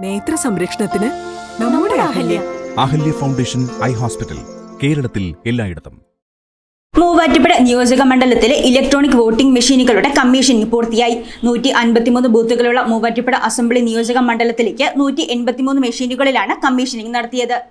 നേത്ര സംരക്ഷണത്തിന് നമ്മുടെ Ahalya. Ahalya. Foundation eye hospital കേരളത്തിൽ എല്ലായിടത്തും. മൂവാറ്റുപുഴ നിയോജക മണ്ഡലത്തിലെ ഇലക്ട്രോണിക് വോട്ടിംഗ് മെഷീനുകളുടെ കമ്മീഷനിങ് പൂർത്തിയായി. നൂറ്റി അൻപത്തിമൂന്ന് ബൂത്തുകളുള്ള മൂവാറ്റുപുഴ അസംബ്ലി നിയോജക മണ്ഡലത്തിലേക്ക് നൂറ്റി എൺപത്തിമൂന്ന് മെഷീനുകളിലാണ് കമ്മീഷനിങ് നടത്തിയത്.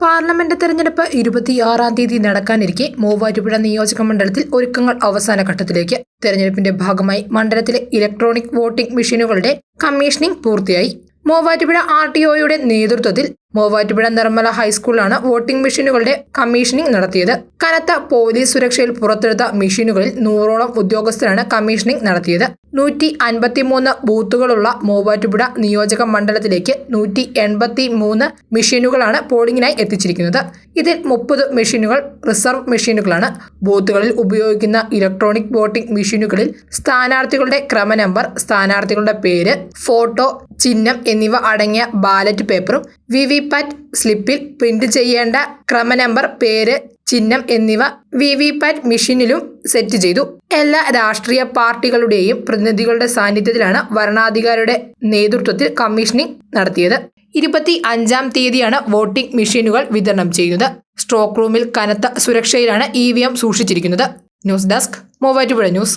പാർലമെന്റ് തെരഞ്ഞെടുപ്പ് ഇരുപത്തിയാറാം തീയതി നടക്കാനിരിക്കെ മൂവാറ്റുപുഴ നിയോജക മണ്ഡലത്തിൽ ഒരുക്കങ്ങൾ അവസാന ഘട്ടത്തിലേക്ക്. തെരഞ്ഞെടുപ്പിന്റെ ഭാഗമായി മണ്ഡലത്തിലെ ഇലക്ട്രോണിക് വോട്ടിംഗ് മെഷീനുകളുടെ കമ്മീഷനിംഗ് പൂർത്തിയായി. മൂവാറ്റുപുഴ ആർ ടി ഒയുടെ നേതൃത്വത്തിൽ മൂവാറ്റുപുഴ നിർമ്മല ഹൈസ്കൂളിലാണ് വോട്ടിംഗ് മെഷീനുകളുടെ കമ്മീഷനിംഗ് നടത്തിയത്. കനത്ത പോലീസ് സുരക്ഷയിൽ പുറത്തെടുത്ത മെഷീനുകളിൽ നൂറോളം ഉദ്യോഗസ്ഥരാണ് കമ്മീഷനിംഗ് നടത്തിയത്. നൂറ്റി അൻപത്തിമൂന്ന് ബൂത്തുകളുള്ള മൂവാറ്റുപുഴ നിയോജക മണ്ഡലത്തിലേക്ക് നൂറ്റി എൺപത്തി മൂന്ന് മെഷീനുകളാണ് പോളിംഗിനായി എത്തിച്ചിരിക്കുന്നത്. ഇതിൽ മുപ്പത് മെഷീനുകൾ റിസർവ് മെഷീനുകളാണ്. ബൂത്തുകളിൽ ഉപയോഗിക്കുന്ന ഇലക്ട്രോണിക് വോട്ടിംഗ് മെഷീനുകളിൽ സ്ഥാനാർത്ഥികളുടെ ക്രമ നമ്പർ സ്ഥാനാർത്ഥികളുടെ പേര് ഫോട്ടോ ചിഹ്നം എന്നിവ അടങ്ങിയ ബാലറ്റ് പേപ്പറും വി വി പാറ്റ് സ്ലിപ്പിൽ പ്രിന്റ് ചെയ്യേണ്ട ക്രമ നമ്പർ പേര് ചിഹ്നം എന്നിവ വി വി പാറ്റ് മെഷീനിലും സെറ്റ് ചെയ്തു. എല്ലാ രാഷ്ട്രീയ പാർട്ടികളുടെയും പ്രതിനിധികളുടെ സാന്നിധ്യത്തിലാണ് വരണാധികാരിയുടെ നേതൃത്വത്തിൽ കമ്മീഷനിങ് നടത്തിയത്. ഇരുപത്തി അഞ്ചാം തീയതിയാണ് വോട്ടിംഗ് മെഷീനുകൾ വിതരണം ചെയ്യുന്നത്. സ്ട്രോക്ക് റൂമിൽ കനത്ത സുരക്ഷയിലാണ് ഇ വി എം സൂക്ഷിച്ചിരിക്കുന്നത്. News desk Muvattupuzha news.